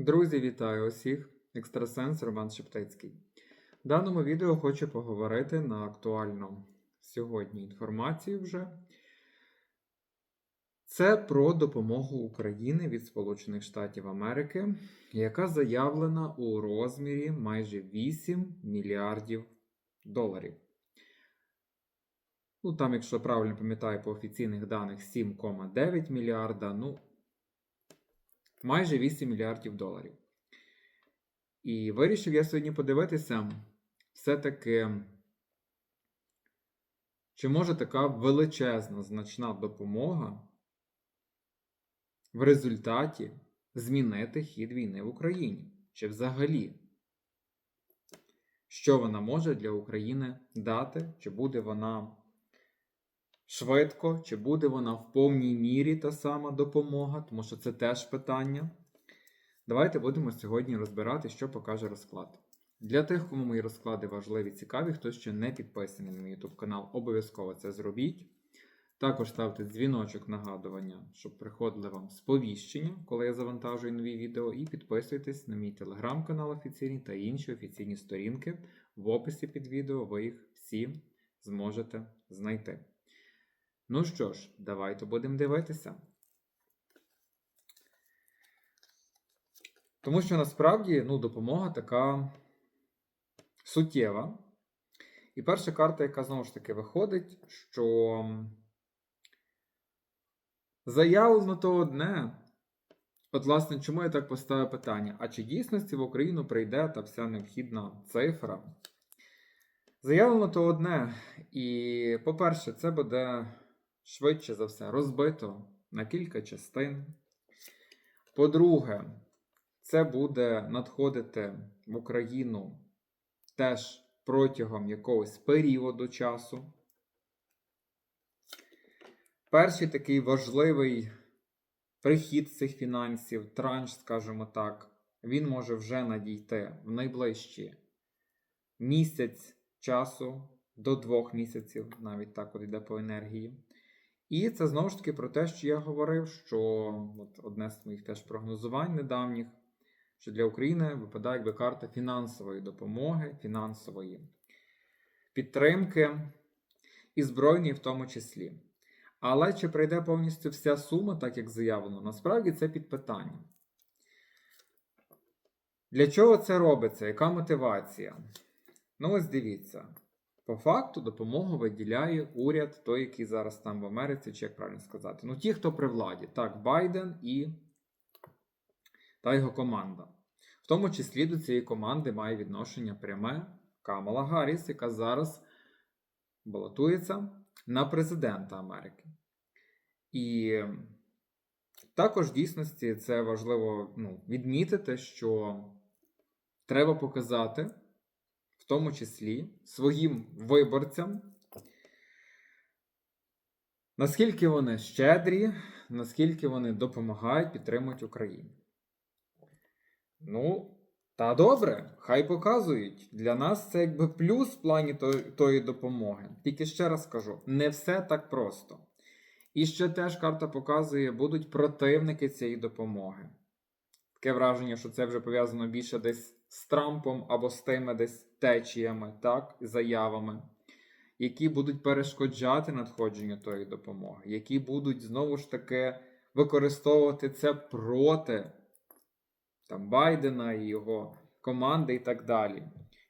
Друзі, вітаю усіх! Екстрасенс Роман Шептицький. В даному відео хочу поговорити на актуальну сьогодні інформацію вже. Це про допомогу України від Сполучених Штатів Америки, яка заявлена у розмірі майже 8 мільярдів доларів. Ну, там, якщо правильно пам'ятаю, по офіційних даних 7,9 мільярда. Ну, майже 8 мільярдів доларів. І вирішив я сьогодні подивитися, все-таки, чи може така величезна значна допомога в результаті змінити хід війни в Україні? Чи взагалі? Що вона може для України дати? Чи буде вона швидко, чи буде вона в повній мірі та сама допомога, тому що це теж питання. Давайте будемо сьогодні розбирати, що покаже розклад. Для тих, кому мої розклади важливі цікаві, хто ще не підписаний на мій YouTube канал, обов'язково це зробіть. Також ставте дзвіночок нагадування, щоб приходили вам сповіщення, коли я завантажую нові відео, і підписуйтесь на мій телеграм-канал офіційний та інші офіційні сторінки. В описі під відео ви їх всі зможете знайти. Ну що ж, давайте будемо дивитися. Тому що насправді ну, допомога така суттєва. І перша карта, яка знову ж таки виходить, що заявлено то одне. От, власне, чому я так поставив питання? А чи дійсності в Україну прийде та вся необхідна цифра? Заявлено то одне. І, по-перше, це буде швидше за все розбито на кілька частин. По-друге, це буде надходити в Україну теж протягом якогось періоду часу. Перший такий важливий прихід цих фінансів, транш, скажімо так, він може вже надійти в найближчі місяць часу до двох місяців, навіть так от йде по енергії. І це знову ж таки про те, що я говорив, що от одне з моїх теж прогнозувань недавніх, що для України випадає якби карта фінансової допомоги, фінансової підтримки і збройної в тому числі. Але чи прийде повністю вся сума, так як заявлено, насправді це під питанням. Для чого це робиться? Яка мотивація? Ну, ось дивіться. По факту допомогу виділяє уряд, той, який зараз там в Америці, чи як правильно сказати. Ну, ті, хто при владі. Так, Байден і та його команда. В тому числі до цієї команди має відношення пряме Камала Гарріс, яка зараз балотується на президента Америки. І також в дійсності це важливо ну, відмітити, що треба показати тому числі своїм виборцям, наскільки вони щедрі, наскільки вони допомагають, підтримують Україну. Ну, та добре, хай показують. Для нас це якби плюс в плані тої, допомоги. Тільки ще раз кажу, не все так просто. І ще теж карта показує, будуть противники цієї допомоги. Таке враження, що це вже пов'язано більше десь з Трампом або з тими десь течіями, так, заявами, які будуть перешкоджати надходженню тої допомоги, які будуть знову ж таки використовувати це проти там, Байдена і його команди і так далі,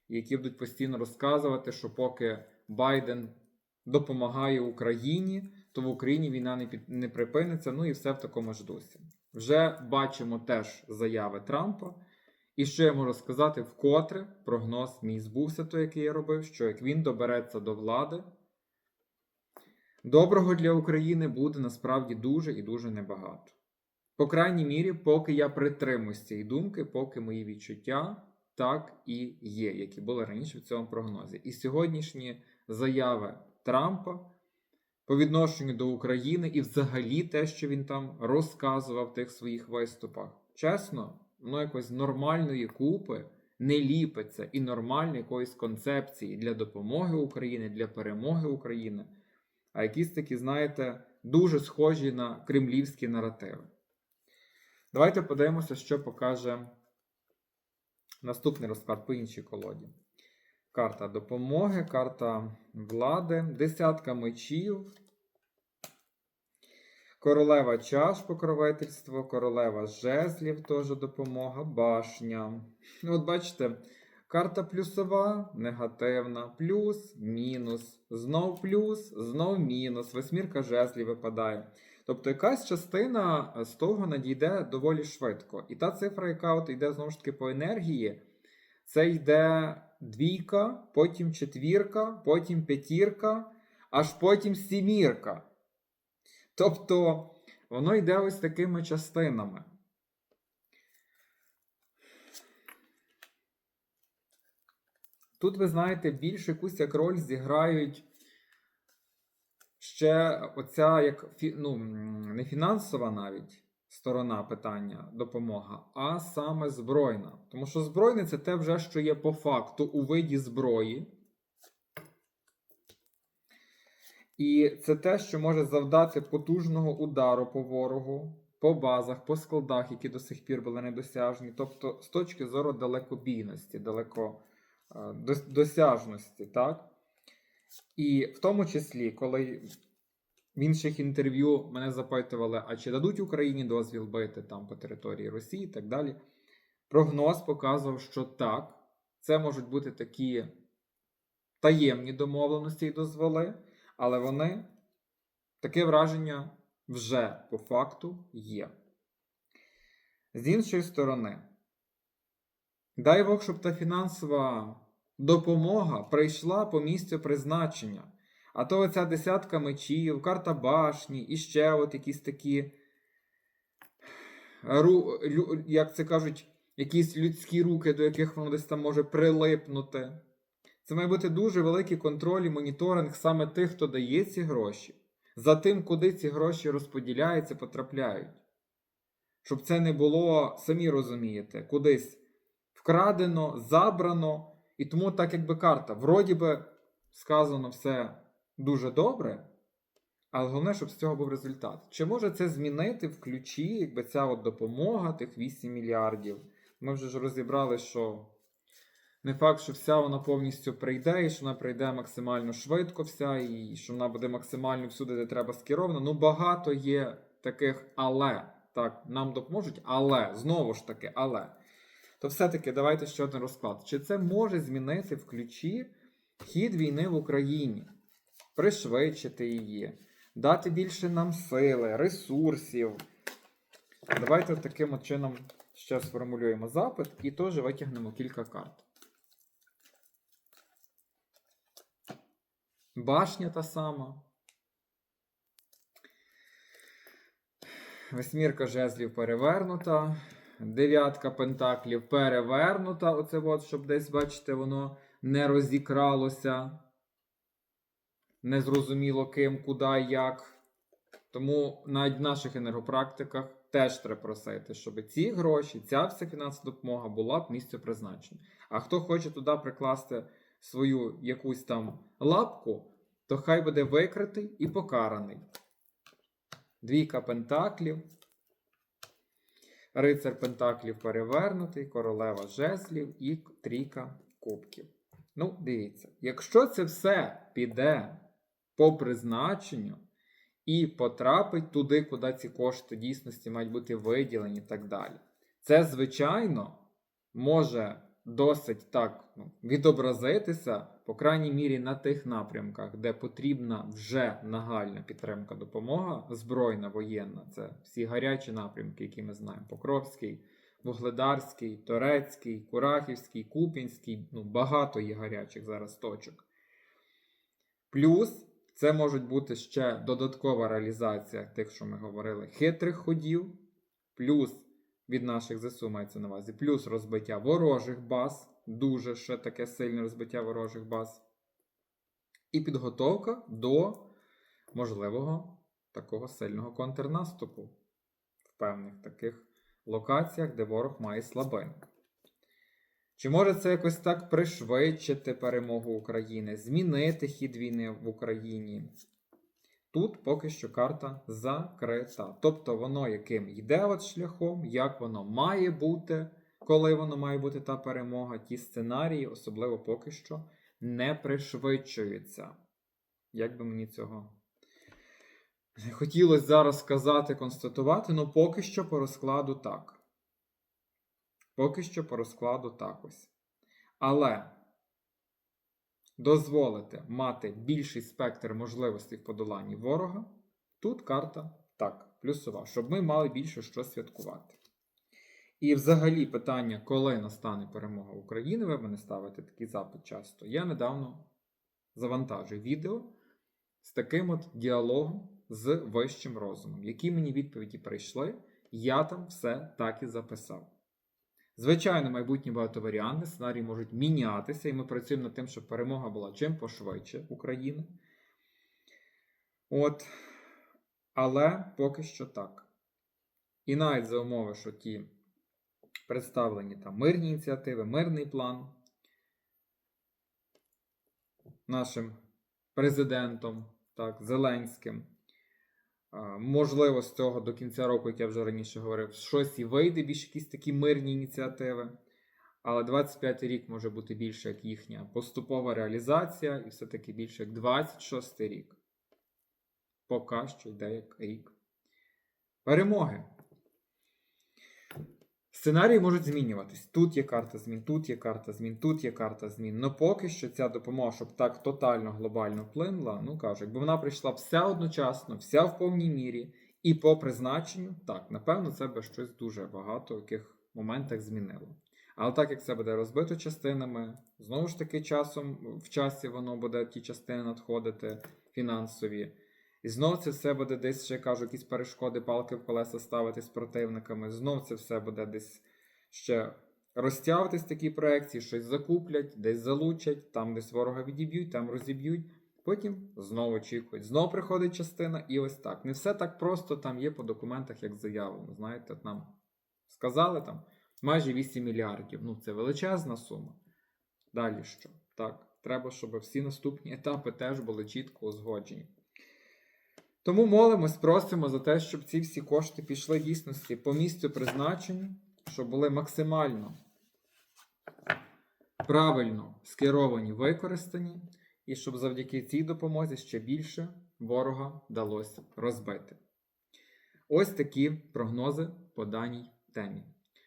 які будуть постійно розказувати, що поки Байден допомагає Україні, то в Україні війна не, під, не припиниться, ну і все в такому ж дусі. Вже бачимо теж заяви Трампа. І що я можу сказати, вкотре прогноз мій збувся, той, який я робив, що як він добереться до влади, доброго для України буде насправді дуже і дуже небагато. По крайній мірі, поки я притримуюсь цієї думки, поки мої відчуття так і є, які були раніше в цьому прогнозі. І сьогоднішні заяви Трампа по відношенню до України і взагалі те, що він там розказував в тих своїх виступах, чесно воно якось нормальної купи не ліпиться і нормальної якоїсь концепції для допомоги Україні, для перемоги України, а якісь такі, знаєте, дуже схожі на кремлівські наративи. Давайте подивимося, що покаже Наступний розклад по іншій колоді. Карта допомоги, карта влади, десятка мечів, королева чаш покровительство, королева жезлів теж допомога, башня. Ну, От бачите, карта плюсова, негативна, плюс, мінус, знов плюс, знов мінус, восьмірка жезлів випадає. Тобто якась частина з того надійде доволі швидко. І та цифра, яка от йде знову ж таки по енергії, це йде двійка, потім четвірка, потім п'ятірка, аж потім сімірка. Тобто воно йде ось такими частинами. Тут, ви знаєте, більш якусь як роль зіграють ще оця як ну, не фінансова навіть сторона питання допомога, а саме збройна. Тому що збройне це те вже, що є по факту у виді зброї. І це те, що може завдати потужного удару по ворогу, по базах, по складах, які до сих пір були недосяжні. Тобто, з точки зору далекобійності, далеко е, досяжності, так? І в тому числі, коли в інших інтерв'ю мене запитували, а чи дадуть Україні дозвіл бити там по території Росії і так далі. Прогноз показував, що так, це можуть бути такі таємні домовленості і дозволи, але вони таке враження вже по факту є. З іншої сторони, дай Бог, щоб та фінансова допомога прийшла по місцю призначення. А то оця десятка мечів, карта башні, і ще от якісь такі, як це кажуть, якісь людські руки, до яких воно десь там може прилипнути. Це має бути дуже великий контроль і моніторинг саме тих, хто дає ці гроші, за тим, куди ці гроші розподіляються, потрапляють. Щоб це не було, самі розумієте, кудись вкрадено, забрано. І тому так якби карта. Вроді би сказано все дуже добре, але головне, щоб з цього був результат. Чи може це змінити в ключі, якби ця от допомога, тих 8 мільярдів? Ми вже ж розібрали, що не факт, що вся вона повністю прийде, і що вона прийде максимально швидко, вся, і що вона буде максимально всюди, де треба скерована. Ну, багато є таких але. Так, нам допоможуть, але знову ж таки, але. То все-таки давайте ще один розклад. Чи це може змінити в ключі хід війни в Україні? Пришвидшити її, дати більше нам сили, ресурсів. Давайте таким от чином ще сформулюємо запит і теж витягнемо кілька карт. Башня та сама. Восьмірка жезлів перевернута. Дев'ятка пентаклів перевернута. Оце от, щоб десь, бачите, воно не розікралося. Незрозуміло ким, куди, як. Тому навіть в наших енергопрактиках теж треба просити, щоб ці гроші, ця вся фінансова допомога була б місце призначення. А хто хоче туди прикласти свою якусь там лапку, то хай буде викритий і покараний. Двійка пентаклів. Рицар Пентаклів перевернутий, королева жезлів і трійка кубків. Ну, дивіться, якщо це все піде по призначенню і потрапить туди, куди ці кошти дійсності мають бути виділені і так далі, це, звичайно, може досить так ну, відобразитися, по крайній мірі, на тих напрямках, де потрібна вже нагальна підтримка допомога, збройна, воєнна, це всі гарячі напрямки, які ми знаємо: Покровський, Вугледарський, Торецький, Курахівський, Купінський. Ну, багато є гарячих зараз точок. Плюс це можуть бути ще додаткова реалізація тих, що ми говорили, хитрих ходів, плюс від наших ЗСУ мається на увазі, плюс розбиття ворожих баз, дуже ще таке сильне розбиття ворожих баз, і підготовка до можливого такого сильного контрнаступу в певних таких локаціях, де ворог має слабину. Чи може це якось так пришвидшити перемогу України, змінити хід війни в Україні? Тут поки що карта закрита. Тобто воно яким йде от шляхом, як воно має бути, коли воно має бути та перемога, ті сценарії, особливо поки що, не пришвидшуються. Як би мені цього хотілося зараз сказати, констатувати, але поки що по розкладу так. Поки що по розкладу так ось. Але дозволити мати більший спектр можливостей в подоланні ворога, тут карта так, плюсова, щоб ми мали більше що святкувати. І взагалі питання, коли настане перемога України, ви мене ставите такий запит часто. Я недавно завантажив відео з таким от діалогом з вищим розумом. Які мені відповіді прийшли, я там все так і записав. Звичайно, майбутні багатоваріанти, сценарії можуть мінятися, і ми працюємо над тим, щоб перемога була чим пошвидше України. От. Але поки що так. І навіть за умови, що ті представлені там мирні ініціативи, мирний план нашим президентом, так, Зеленським. Можливо, з цього до кінця року, як я вже раніше говорив, щось і вийде більш якісь такі мирні ініціативи. Але 25 рік може бути більше як їхня поступова реалізація, і все-таки більше як 26 рік. Поки що йде як рік. Перемоги. Сценарії можуть змінюватись. Тут є карта змін, тут є карта змін, тут є карта змін. Ну поки що ця допомога, щоб так тотально глобально вплинула, ну кажу, якби вона прийшла вся одночасно, вся в повній мірі, і по призначенню, так, напевно, це би щось дуже багато в яких моментах змінило. Але так як це буде розбито частинами, знову ж таки, часом в часі воно буде ті частини надходити фінансові. І знов це все буде десь, ще кажу, якісь перешкоди, палки в колеса ставити з противниками. Знов це все буде десь ще розтягуватись такі проекції, щось закуплять, десь залучать, там десь ворога відіб'ють, там розіб'ють. Потім знову очікують. Знову приходить частина, і ось так. Не все так просто там є по документах, як заявлено. Знаєте, нам сказали там майже 8 мільярдів. Ну, це величезна сума. Далі що? Так, треба, щоб всі наступні етапи теж були чітко узгоджені. Тому молимось, просимо за те, щоб ці всі кошти пішли дійсності по місцю призначення, щоб були максимально правильно скеровані, використані, і щоб завдяки цій допомозі ще більше ворога вдалося розбити. Ось такі прогнози по даній темі.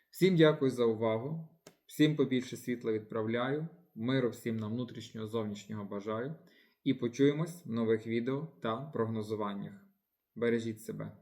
Всім дякую за увагу, всім побільше світла відправляю, миру всім нам внутрішнього зовнішнього бажаю. І почуємось в нових відео та прогнозуваннях. Бережіть себе!